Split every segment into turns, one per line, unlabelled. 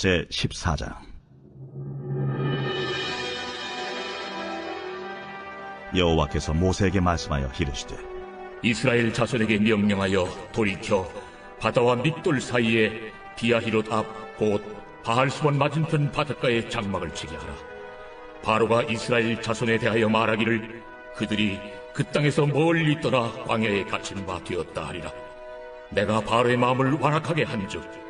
제 14장 여호와께서 모세에게 말씀하여 이르시되
이스라엘 자손에게 명령하여 돌이켜 바다와 밑돌 사이에 비아히롯 앞 곧 바알스본 맞은편 바닷가에 장막을 치게 하라. 바로가 이스라엘 자손에 대하여 말하기를 그들이 그 땅에서 멀리 떠나 광야에 갇힌 바 되었다 하리라. 내가 바로의 마음을 완악하게 한즉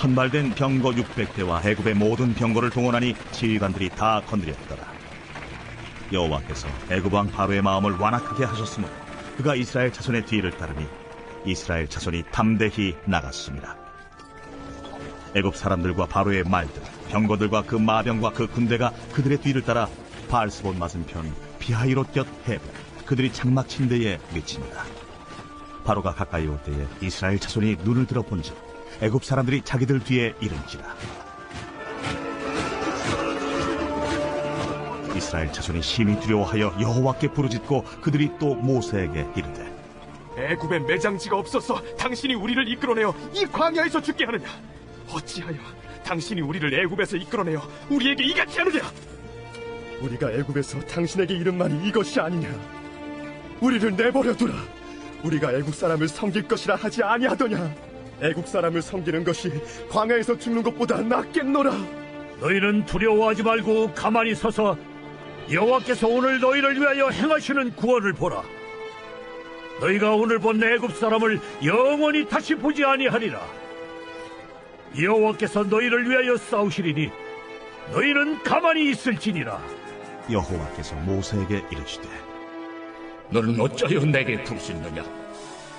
선발된 병거 600대와 애굽의 모든 병거를 동원하니 지휘관들이 다 건드렸더라. 여호와께서 애굽 왕 바로의 마음을 완악하게 하셨으므로 그가 이스라엘 자손의 뒤를 따르니 이스라엘 자손이 담대히 나갔습니다. 애굽 사람들과 바로의 말들 병거들과 그 마병과 그 군대가 그들의 뒤를 따라 바알스본 맞은편 비하이롯 곁 해변 그들이 장막 친 데에 미칩니다. 바로가 가까이 올 때에 이스라엘 자손이 눈을 들어 본즉 애굽 사람들이 자기들 뒤에 이른지라 이스라엘 자손이 심히 두려워하여 여호와께 부르짖고 그들이 또 모세에게 이르되
애굽에 매장지가 없어서 당신이 우리를 이끌어내어 이 광야에서 죽게 하느냐? 어찌하여 당신이 우리를 애굽에서 이끌어내어 우리에게 이같이 하느냐?
우리가 애굽에서 당신에게 이른 말이 이것이 아니냐? 우리를 내버려 두라. 우리가 애굽 사람을 섬길 것이라 하지 아니하더냐? 애굽 사람을 섬기는 것이 광야에서 죽는 것보다 낫겠노라.
너희는 두려워하지 말고 가만히 서서 여호와께서 오늘 너희를 위하여 행하시는 구원을 보라. 너희가 오늘 본 애굽 사람을 영원히 다시 보지 아니하리라. 여호와께서 너희를 위하여 싸우시리니 너희는 가만히 있을지니라.
여호와께서 모세에게 이르시되
너는 어찌하여 내게 부르짖느냐?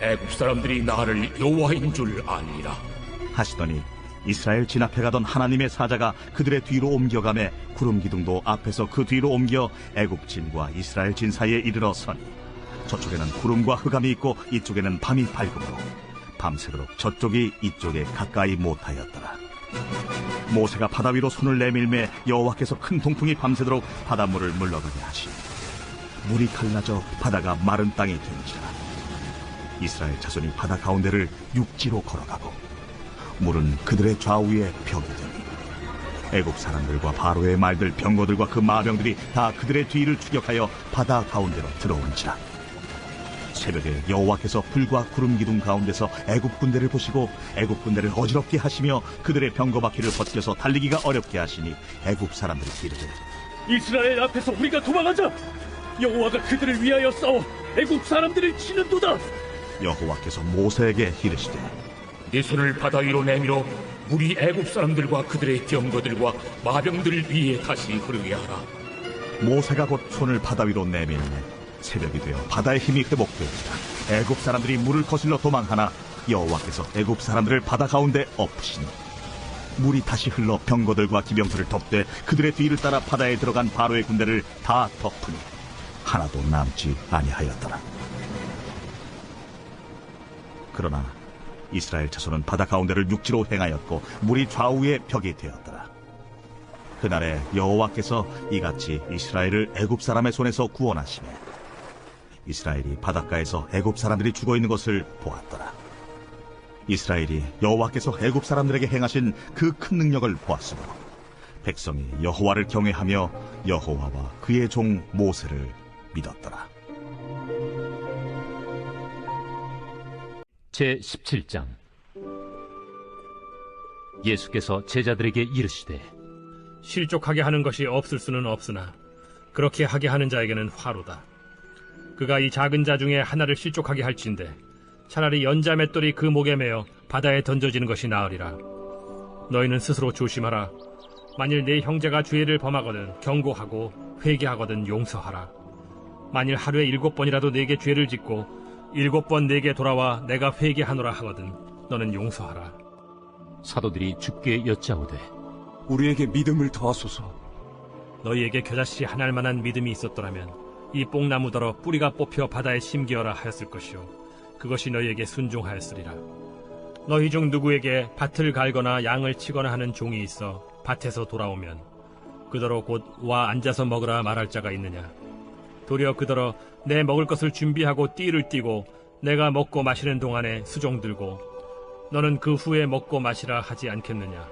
애굽 사람들이 나를 여호와인 줄 아니라.
하시더니 이스라엘 진 앞에 가던 하나님의 사자가 그들의 뒤로 옮겨가매 구름 기둥도 앞에서 그 뒤로 옮겨 애굽 진과 이스라엘 진 사이에 이르러 서니 저쪽에는 구름과 흑암이 있고 이쪽에는 밤이 밝음으로 밤새도록 저쪽이 이쪽에 가까이 못하였더라 모세가 바다 위로 손을 내밀매 여호와께서 큰 동풍이 밤새도록 바닷물을 물러가게 하시니 물이 갈라져 바다가 마른 땅이 된지라 이스라엘 자손이 바다 가운데를 육지로 걸어가고 물은 그들의 좌우에 벽이 되니 애굽 사람들과 바로의 말들 병거들과 그 마병들이 다 그들의 뒤를 추격하여 바다 가운데로 들어온지라 새벽에 여호와께서 불과 구름 기둥 가운데서 애굽 군대를 보시고 애굽 군대를 어지럽게 하시며 그들의 병거 바퀴를 벗겨서 달리기가 어렵게 하시니 애굽 사람들이 이르되
이스라엘 앞에서 우리가 도망하자. 여호와가 그들을 위하여 싸워 애굽 사람들을 치는도다.
여호와께서 모세에게 이르시되
네 손을 바다 위로 내밀어 물이 애굽 사람들과 그들의 병거들과 마병들 위에 다시 흐르게 하라.
모세가 곧 손을 바다 위로 내밀매 새벽이 되어 바다의 힘이 회복되었다. 애굽 사람들이 물을 거슬러 도망하나 여호와께서 애굽 사람들을 바다 가운데 엎으시니 물이 다시 흘러 병거들과 기병들을 덮되 그들의 뒤를 따라 바다에 들어간 바로의 군대를 다 덮으니 하나도 남지 아니하였더라. 그러나 이스라엘 자손은 바다 가운데를 육지로 행하였고 물이 좌우에 벽이 되었더라. 그날에 여호와께서 이같이 이스라엘을 애굽 사람의 손에서 구원하시매 이스라엘이 바닷가에서 애굽 사람들이 죽어 있는 것을 보았더라. 이스라엘이 여호와께서 애굽 사람들에게 행하신 그 큰 능력을 보았으므로 백성이 여호와를 경외하며 여호와와 그의 종 모세를 믿었더라.
제 17장 예수께서 제자들에게 이르시되 실족하게 하는 것이 없을 수는 없으나 그렇게 하게 하는 자에게는 화로다. 그가 이 작은 자 중에 하나를 실족하게 할진대 차라리 연자 맷돌이 그 목에 매어 바다에 던져지는 것이 나으리라. 너희는 스스로 조심하라. 만일 내 형제가 죄를 범하거든 경고하고 회개하거든 용서하라. 만일 하루에 일곱 번이라도 내게 죄를 짓고 일곱 번 내게 돌아와 내가 회개하노라 하거든 너는 용서하라.
사도들이 주께 여짜오되
우리에게 믿음을 더하소서.
너희에게 겨자씨 하나할 만한 믿음이 있었더라면 이 뽕나무더러 뿌리가 뽑혀 바다에 심기어라 하였을 것이요 그것이 너희에게 순종하였으리라 너희 중 누구에게 밭을 갈거나 양을 치거나 하는 종이 있어 밭에서 돌아오면 그더러 곧 와 앉아서 먹으라 말할 자가 있느냐 도리어 그더러 내 먹을 것을 준비하고 띠를 띠고 내가 먹고 마시는 동안에 수종 들고 너는 그 후에 먹고 마시라 하지 않겠느냐?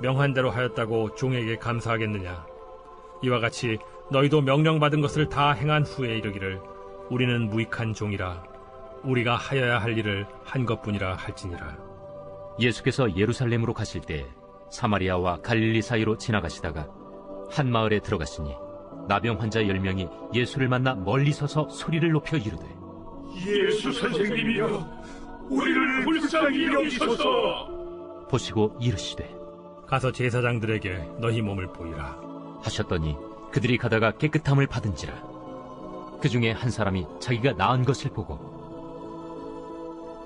명한 대로 하였다고 종에게 감사하겠느냐? 이와 같이 너희도 명령받은 것을 다 행한 후에 이르기를 우리는 무익한 종이라. 우리가 하여야 할 일을 한 것뿐이라 할지니라.
예수께서 예루살렘으로 가실 때 사마리아와 갈릴리 사이로 지나가시다가 한 마을에 들어가시니 나병 환자 열 명이 예수를 만나 멀리 서서 소리를 높여 이르되
예수 선생님이여 우리를 불쌍히 여기소서.
보시고 이르시되
가서 제사장들에게 너희 몸을 보이라.
하셨더니 그들이 가다가 깨끗함을 받은지라. 그 중에 한 사람이 자기가 나은 것을 보고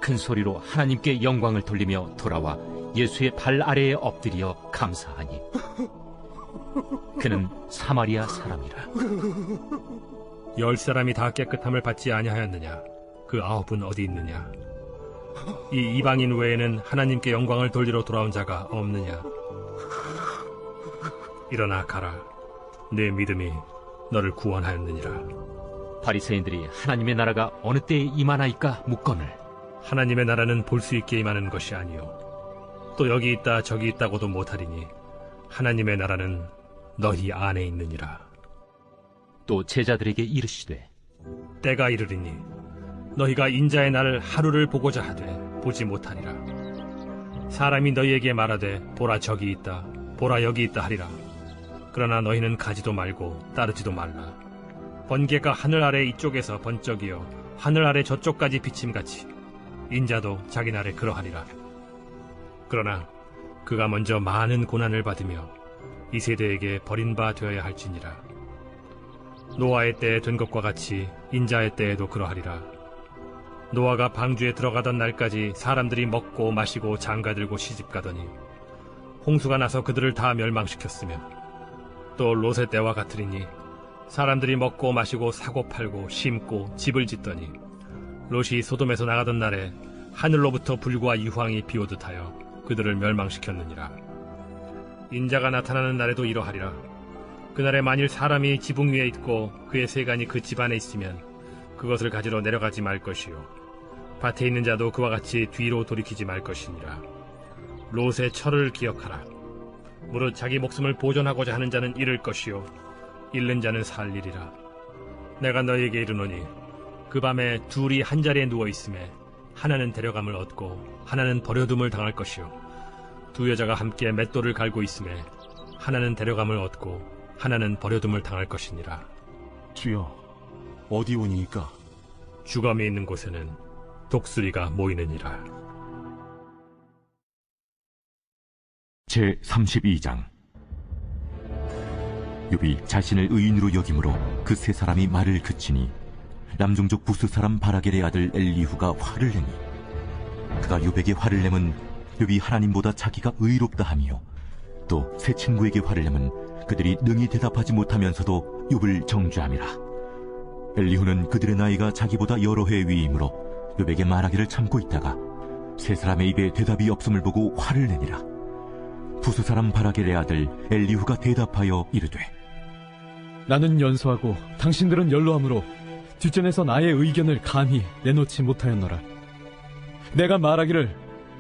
큰 소리로 하나님께 영광을 돌리며 돌아와 예수의 발 아래에 엎드려 감사하니 그는 사마리아 사람이라.
열 사람이 다 깨끗함을 받지 아니하였느냐? 그 아홉은 어디 있느냐? 이 이방인 외에는 하나님께 영광을 돌리러 돌아온 자가 없느냐? 일어나 가라. 내 믿음이 너를 구원하였느니라.
바리새인들이 하나님의 나라가 어느 때에 임하나이까 묻거늘.
하나님의 나라는 볼 수 있게 임하는 것이 아니요. 또 여기 있다 저기 있다고도 못하리니 하나님의 나라는 너희 안에 있느니라.
또 제자들에게 이르시되
때가 이르리니 너희가 인자의 날을 하루를 보고자 하되 보지 못하리라. 사람이 너희에게 말하되 보라 저기 있다 보라 여기 있다 하리라. 그러나 너희는 가지도 말고 따르지도 말라. 번개가 하늘 아래 이쪽에서 번쩍이어 하늘 아래 저쪽까지 비침같이 인자도 자기 날에 그러하리라. 그러나 그가 먼저 많은 고난을 받으며 이 세대에게 버림바 되어야 할지니라 노아의 때에 된 것과 같이 인자의 때에도 그러하리라. 노아가 방주에 들어가던 날까지 사람들이 먹고 마시고 장가들고 시집가더니 홍수가 나서 그들을 다 멸망시켰으며 또 롯의 때와 같으리니 사람들이 먹고 마시고 사고 팔고 심고 집을 짓더니 롯이 소돔에서 나가던 날에 하늘로부터 불과 유황이 비오듯하여 그들을 멸망시켰느니라. 인자가 나타나는 날에도 이러하리라. 그날에 만일 사람이 지붕 위에 있고 그의 세간이 그 집 안에 있으면 그것을 가지러 내려가지 말 것이요. 밭에 있는 자도 그와 같이 뒤로 돌이키지 말 것이니라. 롯의 철을 기억하라. 무릇 자기 목숨을 보존하고자 하는 자는 잃을 것이요. 잃는 자는 살리리라. 내가 너희에게 이르노니 그 밤에 둘이 한 자리에 누워 있음에 하나는 데려감을 얻고 하나는 버려둠을 당할 것이요 두 여자가 함께 맷돌을 갈고 있음에 하나는 데려감을 얻고 하나는 버려둠을 당할 것이니라.
주여, 어디 오니이까?
주검이 있는 곳에는 독수리가 모이느니라.
제 32장 욥이 자신을 의인으로 여김으로 그 세 사람이 말을 그치니 남종족 부스 사람 바라겔의 아들 엘리후가 화를 내니 그가 욥에게 화를 내면 욥이 하나님보다 자기가 의롭다 하며 또세 친구에게 화를 내면 그들이 능히 대답하지 못하면서도 욥을 정죄함이라 엘리후는 그들의 나이가 자기보다 여러 해 위이므로 욥에게 말하기를 참고 있다가 세 사람의 입에 대답이 없음을 보고 화를 내니라 부수 사람 바라겔의 아들 엘리후가 대답하여 이르되
나는 연소하고 당신들은 연로함으로 뒷전에서 나의 의견을 감히 내놓지 못하였노라. 내가 말하기를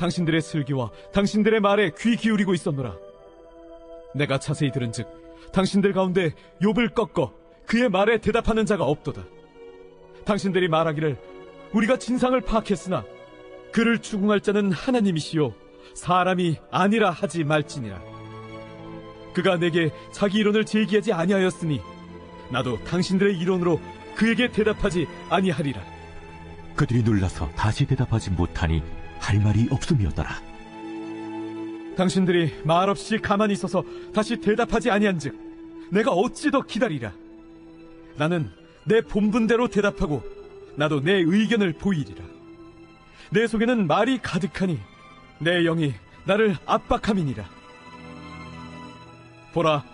당신들의 슬기와 당신들의 말에 귀 기울이고 있었노라. 내가 자세히 들은즉 당신들 가운데 욥을 꺾어 그의 말에 대답하는 자가 없도다. 당신들이 말하기를 우리가 진상을 파악했으나 그를 추궁할 자는 하나님이시요 사람이 아니라 하지 말지니라. 그가 내게 자기 이론을 제기하지 아니하였으니 나도 당신들의 이론으로 그에게 대답하지 아니하리라.
그들이 놀라서 다시 대답하지 못하니 할 말이 없음이었더라.
당신들이 말없이 가만히 있어서 다시 대답하지 아니한즉 내가 어찌 더 기다리랴. 나는 내 본분대로 대답하고 나도 내 의견을 보이리라. 내 속에는 말이 가득하니 내 영이 나를 압박함이니라. 보라,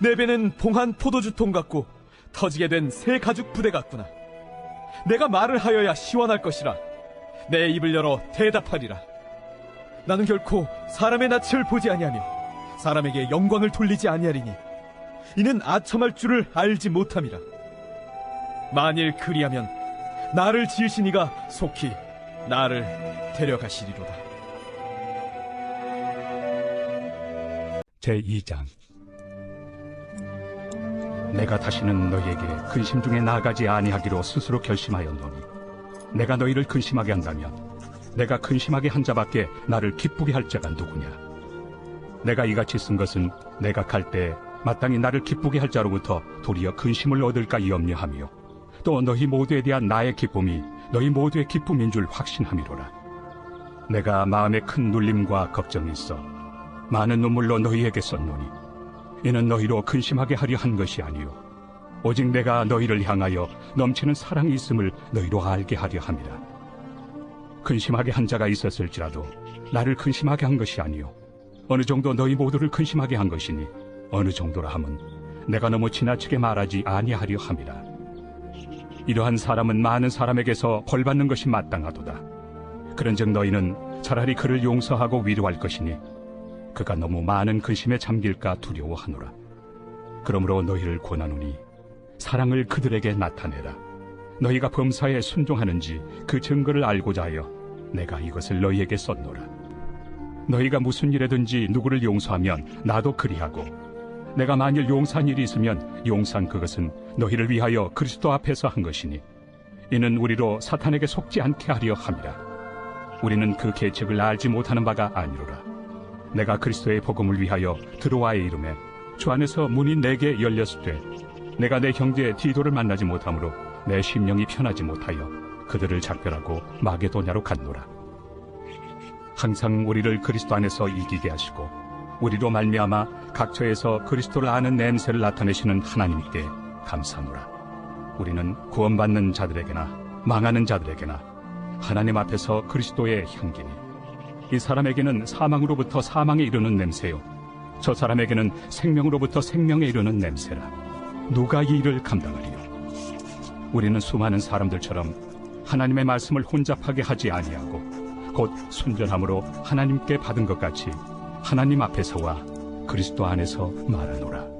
내 배는 봉한 포도주 통 같고 터지게 된 새 가죽 부대 같구나. 내가 말을 하여야 시원할 것이라. 내 입을 열어 대답하리라. 나는 결코 사람의 낯을 보지 아니하며 사람에게 영광을 돌리지 아니하리니 이는 아첨할 줄을 알지 못함이라. 만일 그리하면 나를 지으신 이가 속히 나를 데려가시리로다.
제2장 내가 다시는 너희에게 근심 중에 나아가지 아니하기로 스스로 결심하였노니 내가 너희를 근심하게 한다면 내가 근심하게 한 자밖에 나를 기쁘게 할 자가 누구냐? 내가 이같이 쓴 것은 내가 갈 때 마땅히 나를 기쁘게 할 자로부터 도리어 근심을 얻을까 염려하며 또 너희 모두에 대한 나의 기쁨이 너희 모두의 기쁨인 줄 확신함이로라. 내가 마음에 큰 눌림과 걱정이 있어 많은 눈물로 너희에게 썼노니 이는 너희로 근심하게 하려 한 것이 아니요 오직 내가 너희를 향하여 넘치는 사랑이 있음을 너희로 알게 하려 함이라. 근심하게 한 자가 있었을지라도 나를 근심하게 한 것이 아니요. 어느 정도 너희 모두를 근심하게 한 것이니 어느 정도라 함은 내가 너무 지나치게 말하지 아니하려 함이라. 이러한 사람은 많은 사람에게서 벌 받는 것이 마땅하도다. 그런즉 너희는 차라리 그를 용서하고 위로할 것이니 그가 너무 많은 근심에 잠길까 두려워하노라. 그러므로 너희를 권하노니 사랑을 그들에게 나타내라. 너희가 범사에 순종하는지 그 증거를 알고자 하여 내가 이것을 너희에게 썼노라. 너희가 무슨 일에든지 누구를 용서하면 나도 그리하고 내가 만일 용서한 일이 있으면 용서한 그것은 너희를 위하여 그리스도 앞에서 한 것이니 이는 우리로 사탄에게 속지 않게 하려 함이라. 우리는 그 계책을 알지 못하는 바가 아니로라. 내가 그리스도의 복음을 위하여 드로아에 이름에 주 안에서 문이 내게 열렸을 때 내가 내 형제 디도를 만나지 못하므로 내 심령이 편하지 못하여 그들을 작별하고 마게도냐로 갔노라. 항상 우리를 그리스도 안에서 이기게 하시고 우리로 말미암아 각처에서 그리스도를 아는 냄새를 나타내시는 하나님께 감사하노라. 우리는 구원받는 자들에게나 망하는 자들에게나 하나님 앞에서 그리스도의 향기니 이 사람에게는 사망으로부터 사망에 이르는 냄새요 저 사람에게는 생명으로부터 생명에 이르는 냄새라 누가 이 일을 감당하리요? 우리는 수많은 사람들처럼 하나님의 말씀을 혼잡하게 하지 아니하고 곧 순전함으로 하나님께 받은 것 같이 하나님 앞에서와 그리스도 안에서 말하노라